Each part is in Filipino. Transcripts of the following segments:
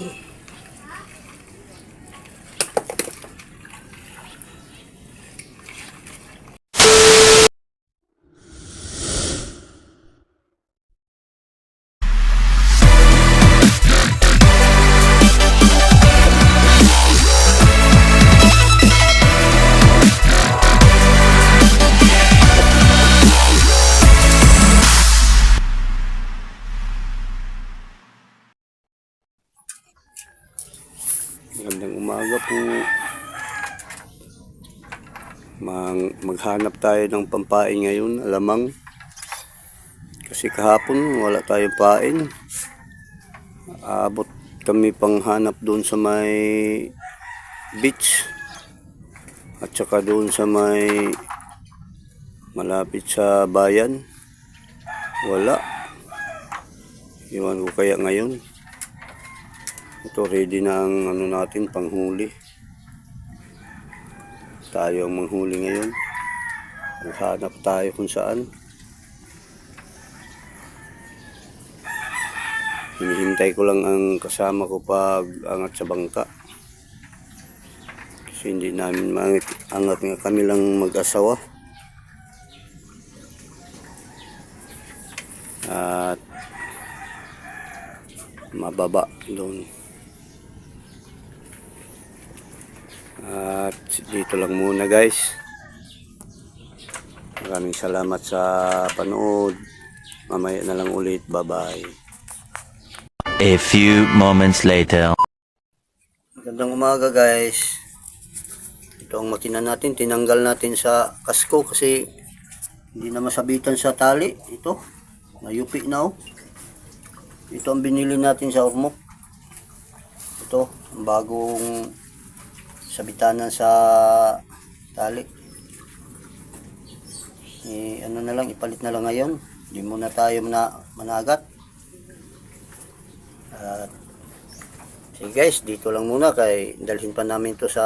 Yeah. Po. Mang, maghanap tayo ng pampain ngayon, alamang. Kasi kahapon wala tayong pain. Abot kami pang hanap doon sa may beach. At saka doon sa may malapit sa bayan. Wala. Iwan ko kaya ngayon. Ito ready na ang ano natin panghuli. Tayo ang manghuli ngayon. Maghanap tayo kung saan. Hinihintay ko lang ang kasama ko pag angat sa bangka. Kasi hindi namin maangat angat nga kami lang mag-asawa. At mababa doon. At dito lang muna guys. Maraming salamat sa panood. Mamaya na lang ulit. Bye-bye. A few moments later. Magandang umaga guys. Ito ang makina natin. Tinanggal natin sa kasko kasi hindi na masabitan sa tali. Ito. Nayupi na oh. Ito ang binili natin sa Ormoc. Ito. Ang bagong sabitanan sa tali. Eh, ano na lang, ipalit na lang ngayon. Hindi muna tayo na managat. At Sige guys, dito lang muna kay dalhin pa namin to sa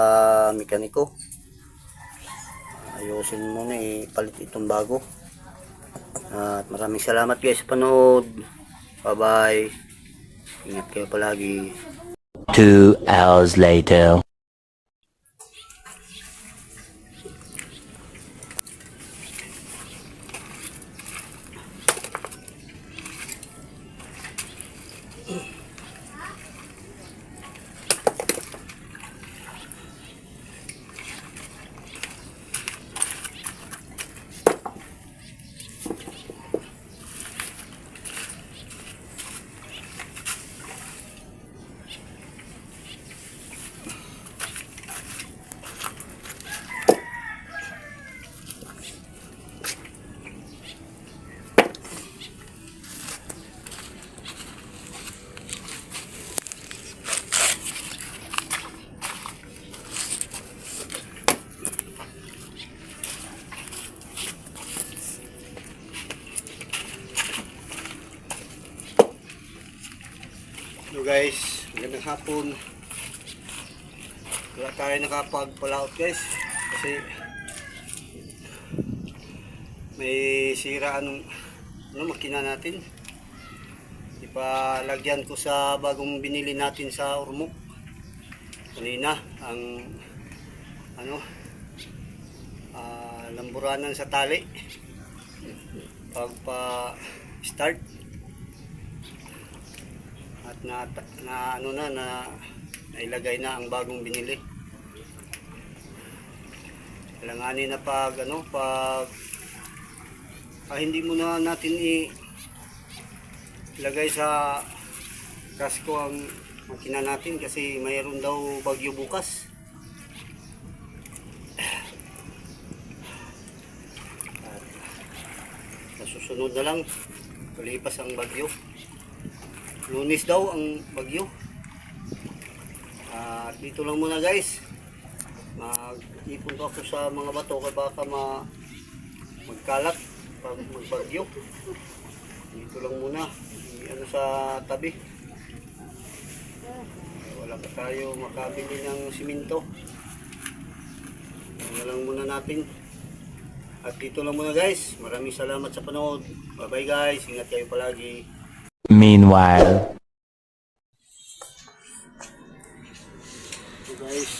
mekaniko. Ayusin muna ipalit itong bago. At maraming salamat guys sa panood. Bye bye. Ingat kayo palagi. Two hours later. Hello guys, magandang hapon. Wala tayo nakapag-palaot guys kasi may siraan ano makina natin. Ipalagyan ko sa bagong binili natin sa Ormoc. Kanina ang ano ah, lamburanan sa tali pagpa start at na, na ano na na nailagay na ang bagong binili. Kailanganin na pag ano pag ah, hindi mo na natin i ilagay sa kasko ang makina natin kasi mayroon daw bagyo bukas. At sa susunod na lang palipas ang bagyo Lunis daw ang bagyo. At dito lang muna guys. Mag-ipon ako sa mga bato kaya baka ma magkalat pag magbagyo. Dito lang muna. Ano sa tabi. Wala pa tayo makabili ng siminto. Ano lang muna natin. At dito lang muna guys. Maraming salamat sa panood. Bye bye guys. Ingat kayo palagi. Meanwhile, So guys,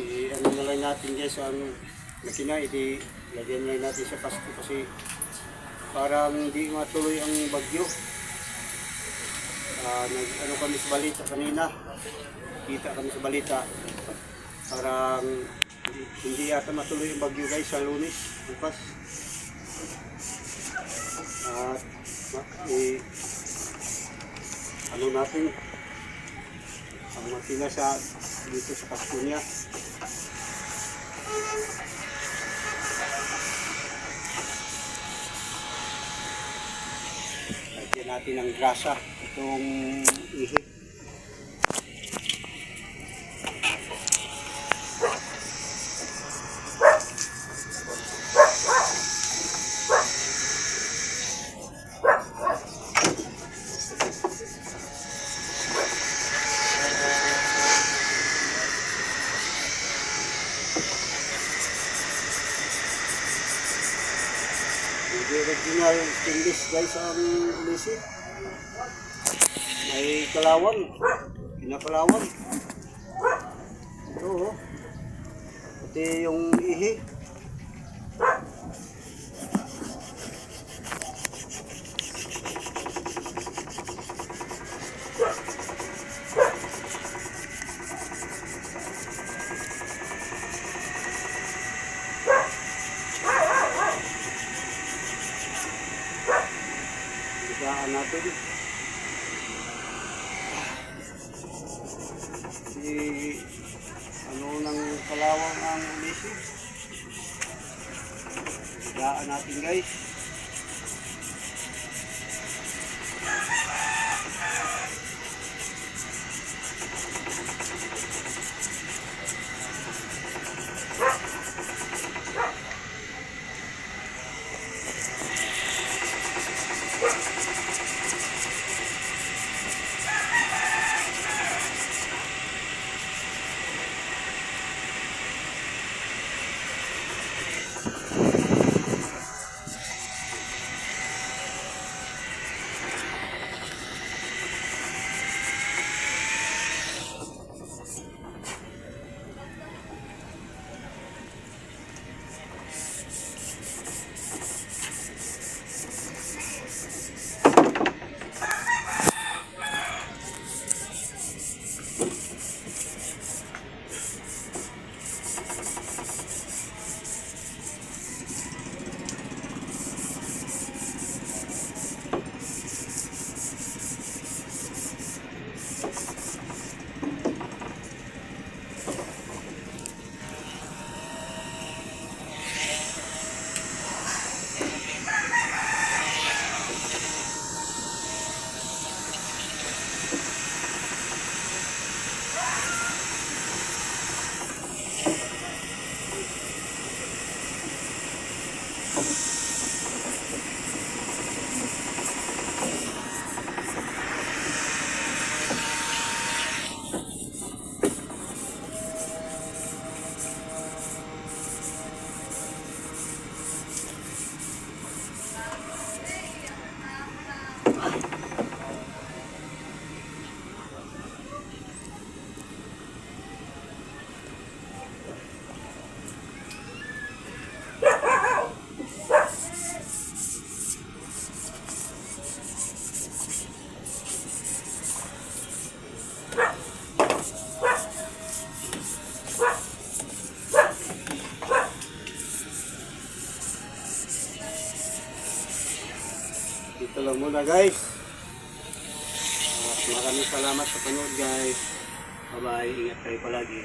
i ano na lang natin guys ang makina, i lagyan na natin sa pasto kasi parang hindi matuloy ang bagyo. Ah, nag, ano kami sa balita kanina, kita kami sa balita, parang hindi, hindi yata matuloy ang bagyo guys sa lunes, bukas. At ma- i- ano natin, ang makina sa dito sa kasko niya. Lagyan natin ng grasa itong ihi. Hindi English guys ang ulisi. May kalawang. Pinakalawang. Ito oh. Pati yung ihi. Si ano nang kalawang ang ulisi. Bigaan natin guys. Ito lang muna guys. At maraming salamat sa panood guys. Bye-bye. Ingat kayo palagi.